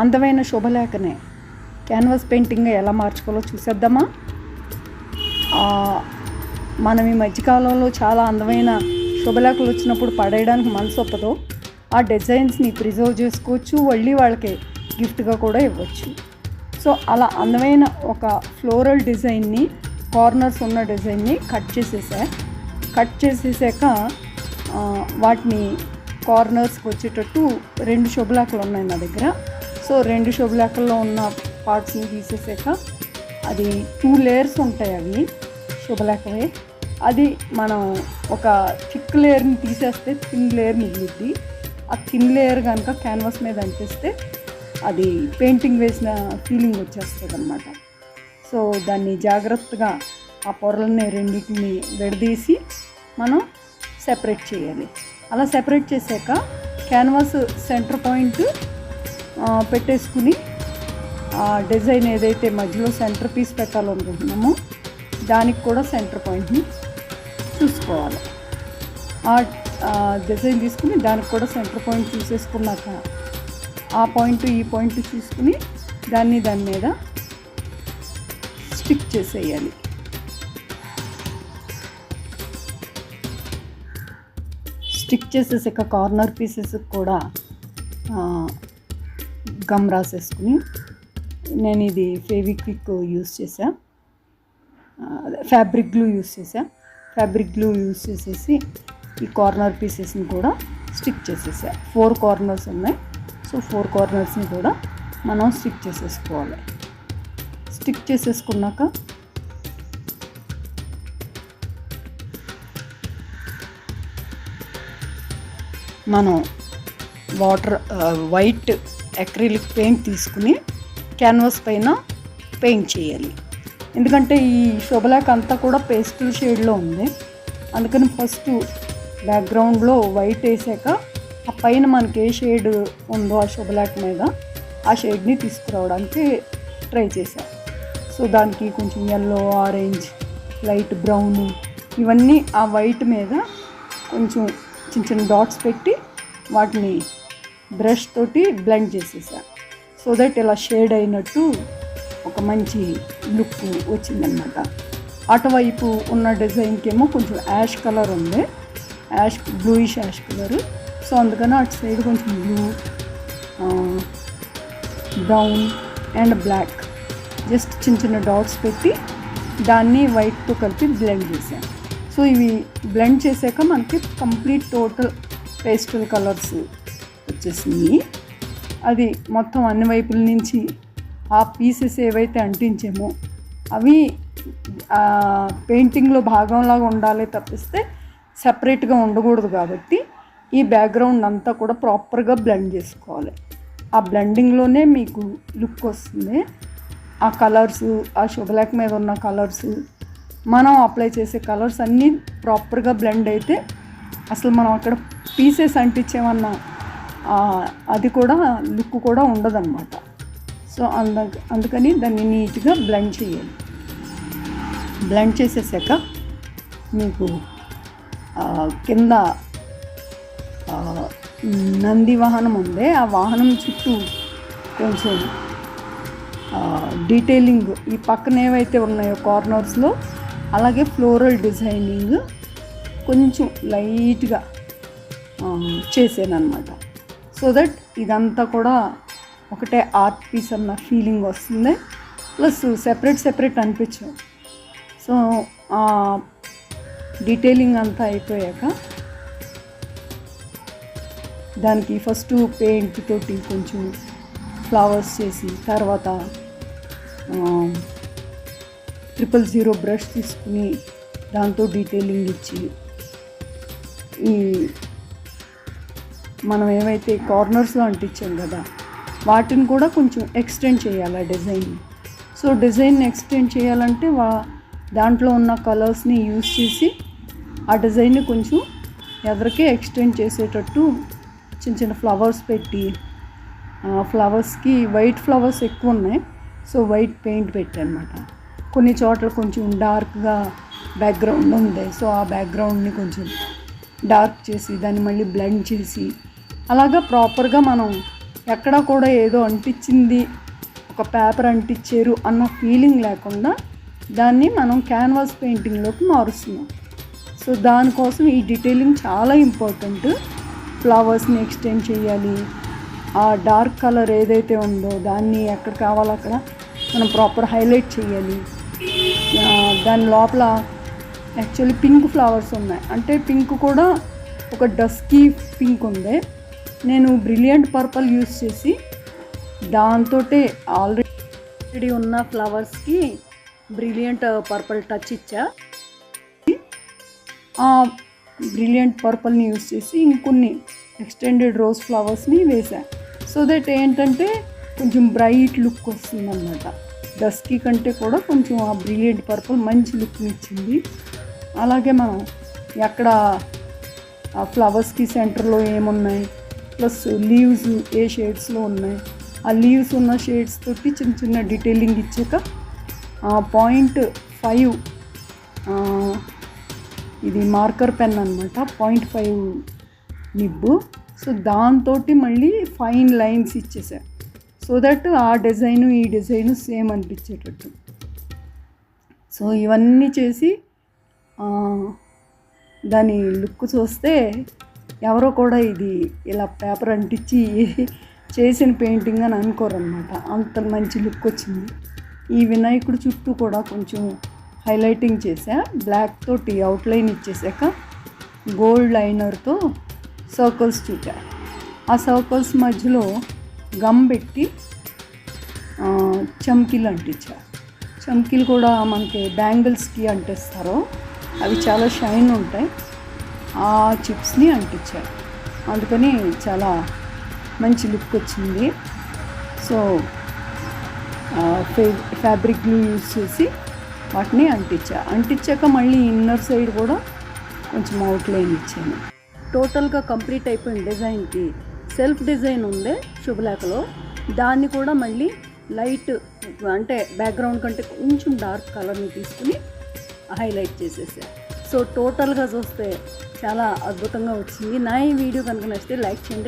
అందమైన శుభలేఖనే. Canvas painting ఎలా మార్చుకోవాలో చూసేద్దామా? మనం ఈ మధ్యకాలంలో చాలా అందమైన శుభలేఖలు వచ్చినప్పుడు పడేయడానికి మనసు ఒప్పదు. ఆ డిజైన్స్ని ప్రిజర్వ్ చేసుకోవచ్చు మళ్ళీ వాళ్ళకి గిఫ్ట్గా కూడా ఇవ్వచ్చు. సో అలా అందమైన ఒక ఫ్లోరల్ డిజైన్ని కార్నర్స్ ఉన్న డిజైన్ని కట్ చేసేసా. కట్ చేసేసాక వాటిని కార్నర్స్కి వచ్చేటట్టు రెండు శుభలేఖలు ఉన్నాయి నా దగ్గర. సో రెండు శుభలేఖల్లో ఉన్న పార్ట్స్ని తీసేసాక అది టూ లేయర్స్ ఉంటాయి అవి శుభలేఖవే అది మనం ఒక థిక్ లేయర్ని తీసేస్తే థిన్ లేయర్ మిగిలిద్ది. ఆ థిన్ లేయర్ కనుక క్యాన్వాస్ మీద అంటిస్తే అది పెయింటింగ్ వేసిన ఫీలింగ్ వచ్చేస్తుంది అనమాట సో దాన్ని జాగ్రత్తగా ఆ పొరలని రెండింటిని విడదీసి మనం సెపరేట్ చేయాలి. అలా సెపరేట్ చేశాక క్యాన్వాస్ సెంటర్ పాయింట్ పెట్టేసుకుని ఆ డిజైన్ ఏదైతే మధ్యలో సెంటర్ పీస్ పెట్టాలనుకుంటున్నామో దానికి కూడా సెంటర్ పాయింట్ని చూసుకోవాలి. ఆ డిజైన్ తీసుకుని దానికి కూడా సెంటర్ పాయింట్ చూసేసుకున్నాక ఆ పాయింట్ ఈ పాయింట్ చూసుకుని దాన్ని దాని మీద స్టిక్ చేసేయాలి. స్టిక్ చేసేసాక కార్నర్ పీసెస్ కూడా గమ్ రాసేసుకుని నేను ఇది ఫేవిక్విక్ యూస్ చేసా ఫ్యాబ్రిక్ గ్లూ యూస్ చేసా ఫ్యాబ్రిక్ గ్లూ యూస్ చేసేసి ఈ కార్నర్ పీసెస్ని కూడా స్టిక్ చేసేసా ఫోర్ కార్నర్స్ ఉన్నాయి. సో ఫోర్ కార్నర్స్ని కూడా మనం స్టిక్ చేసేసుకోవాలి. స్టిక్ చేసేసుకున్నాక మనం వాటర్ వైట్ అక్రిలిక్ పెయింట్ తీసుకుని క్యాన్వాస్ పైన పెయింట్ చేయాలి. ఎందుకంటే ఈ శుభలేఖ అంతా కూడా పేస్టల్ షేడ్లో ఉంది. అందుకని ఫస్ట్ బ్యాక్గ్రౌండ్లో వైట్ వేసాక ఆ పైన మనకి ఏ షేడ్ ఉందో ఆ శుభలేఖ మీద ఆ షేడ్ని తీసుకురావడానికి ట్రై చేశాను సో దానికి కొంచెం ఎల్లో ఆరెంజ్ లైట్ బ్రౌన్ ఇవన్నీ ఆ వైట్ మీద కొంచెం చిన్న చిన్న డాట్స్ పెట్టి వాటిని బ్రష్ తోటి బ్లెండ్ చేసేసా. సో దట్ ఇలా షేడ్ అయినట్టు ఒక మంచి లుక్ వచ్చిందనమాట అటువైపు ఉన్న డిజైన్కేమో కొంచెం యాష్ కలర్ ఉంది. Ash bluish ash colour. So అందుకని అటు సైడ్ కొంచెం blue brown and black. Just చిన్న చిన్న డాట్స్ పెట్టి దాన్ని వైట్తో కలిపి బ్లెండ్ చేశాను సో ఇవి బ్లెండ్ చేసాక మనకి కంప్లీట్ టోటల్ పేస్టల్ కలర్స్ వచ్చేసింది. అది మొత్తం అన్ని వైపుల నుంచి ఆ పీసెస్ ఏవైతే అంటించామో అవి పెయింటింగ్లో భాగంలాగా ఉండాలి తప్పిస్తే సపరేట్గా ఉండకూడదు కాబట్టి ఈ బ్యాక్గ్రౌండ్ అంతా కూడా ప్రాపర్గా బ్లెండ్ చేసుకోవాలి. ఆ బ్లెండింగ్లోనే మీకు లుక్ వస్తుంది. ఆ కలర్స్ ఆ శుభలేఖ మీద ఉన్న కలర్స్ మనం అప్లై చేసే కలర్స్ అన్నీ ప్రాపర్గా బ్లెండ్ అయితే అసలు మనం అక్కడ పీసెస్ అంటించేమన్నా అది కూడా లుక్ కూడా ఉండదన్నమాట. సో అంద అందుకని దాన్ని నీట్గా బ్లెండ్ చేయాలి. బ్లెండ్ చేసేసాక మీకు కింద నంది వాహనం ఉంది ఆ వాహనం చుట్టూ కొంచెం డీటెయిలింగ్ ఈ పక్కన ఏవైతే ఉన్నాయో కార్నర్స్లో అలాగే ఫ్లోరల్ డిజైనింగ్ కొంచెం లైట్గా చేసాను అనమాట సో దట్ ఇదంతా కూడా ఒకటే ఆర్ట్ పీస్ అన్న ఫీలింగ్ వస్తుంది. ప్లస్ సెపరేట్ సెపరేట్ అనిపించవు. సో డీటెయిలింగ్ అంతా అయిపోయాక దానికి ఫస్ట్ పెయింట్ తోటి కొంచెం ఫ్లవర్స్ చేసి తర్వాత ట్రిపుల్ జీరో బ్రష్ తీసుకుని దాంతో డీటెయిలింగ్ ఇచ్చి ఈ మనం ఏవైతే కార్నర్స్లో అంటించాం కదా వాటిని కూడా కొంచెం ఎక్స్టెండ్ చేయాలి ఆ డిజైన్ సో డిజైన్ ఎక్స్టెండ్ చేయాలంటే వా దాంట్లో ఉన్న కలర్స్ని యూజ్ చేసి ఆ డిజైన్ని కొంచెం ఎదరికే ఎక్స్టెండ్ చేసేటట్టు చిన్న చిన్న ఫ్లవర్స్ పెట్టి ఫ్లవర్స్కి వైట్ ఫ్లవర్స్ ఎక్కువ ఉన్నాయి. సో వైట్ పెయింట్ పెట్టానమాట కొన్ని చోట్ల కొంచెం డార్క్గా బ్యాక్గ్రౌండ్ ఉంది. సో ఆ బ్యాక్గ్రౌండ్ని కొంచెం డార్క్ చేసి దాన్ని మళ్ళీ బ్లెండ్ చేసి అలాగా ప్రాపర్గా మనం ఎక్కడ కూడా ఏదో అంటించింది ఒక పేపర్ అంటించారు అన్న ఫీలింగ్ లేకుండా దాన్ని మనం క్యాన్వాస్ పెయింటింగ్లోకి మారుస్తున్నాం. సో దానికోసం ఈ డీటెయిలింగ్ చాలా ఇంపార్టెంట్. ఫ్లవర్స్ని ఎక్స్టెండ్ చేయాలి? ఆ డార్క్ కలర్ ఏదైతే ఉందో దాన్ని ఎక్కడ కావాలో అక్కడ మనం ప్రాపర్ హైలైట్ చేయాలి. దాని లోపల యాక్చువల్లీ పింక్ ఫ్లవర్స్ ఉన్నాయి. అంటే పింక్ కూడా ఒక డస్కీ పింక్ ఉంది. నేను బ్రిలియంట్ పర్పల్ యూస్ చేసి దాంతో ఆల్రెడీ ఉన్న ఫ్లవర్స్కి బ్రిలియంట్ పర్పల్ టచ్ ఇచ్చా. ఆ బ్రిలియంట్ పర్పల్ని యూస్ చేసి ఇంకొన్ని ఎక్స్టెండెడ్ రోజ్ ఫ్లవర్స్ని వేసా సో దట్ ఏంటంటే కొంచెం బ్రైట్ లుక్ వస్తుంది అనమాట డస్కీ కంటే కూడా కొంచెం ఆ బ్రిలియంట్ పర్పుల్ మంచి లుక్ని ఇచ్చింది. అలాగే మనం ఎక్కడ ఆ ఫ్లవర్స్కి సెంటర్లో ఏమున్నాయి? ప్లస్ లీవ్స్ ఏ షేడ్స్లో ఉన్నాయి? ఆ లీవ్స్ ఉన్న షేడ్స్ తోటి చిన్న చిన్న డీటెయిలింగ్ ఇచ్చాక పాయింట్ ఫైవ్ ఇది మార్కర్ పెన్ అనమాట పాయింట్ ఫైవ్ నిబ్బు. సో దాంతో మళ్ళీ ఫైన్ లైన్స్ ఇచ్చేసా. సో దట్ ఆ డిజైన్ ఈ డిజైను సేమ్ అనిపించేటట్టు. సో ఇవన్నీ చేసి దాని లుక్ చూస్తే ఎవరో కూడా ఇది ఇలా పేపర్ అంటించి చేసిన పెయింటింగ్ అని అనుకోరనమాట అంత మంచి లుక్ వచ్చింది. ఈ వినాయకుడి చుట్టూ కూడా కొంచెం హైలైటింగ్ చేసా బ్లాక్ తోటి అవుట్లైన్ ఇచ్చేసాక గోల్డ్ లైనర్తో సర్కిల్స్ చుట్టా ఆ సర్కిల్స్ మధ్యలో గమ్ పెట్టి ఆ, చమ్కీలు అంటించా. చమ్కీలు కూడా మనకి బ్యాంగిల్స్కి అంటిస్తారు. అవి చాలా షైన్ ఉంటాయి. ఆ చిప్స్ని అంటించారు. అందుకని చాలా మంచి లుక్ వచ్చింది. సో ఫ్యాబ్రిక్ గ్లూ యూజ్ చేసి వాటిని అంటించా. అంటించాక మళ్ళీ ఇన్నర్ సైడ్ కూడా కొంచెం అవుట్లైన్ ఇచ్చాను. టోటల్గా కంప్లీట్ అయిపోయిన డిజైన్కి సెల్ఫ్ డిజైన్ ఉందే శుభలేఖలో. దాన్ని కూడా మళ్ళీ లైట్ అంటే బ్యాక్గ్రౌండ్ కంటే కొంచెం డార్క్ కలర్ని తీసుకుని హైలైట్ చేసేసాను సో టోటల్గా చూస్తే చాలా అద్భుతంగా వచ్చింది. నా ఈ వీడియో కనుక నచ్చితే లైక్ చేయండి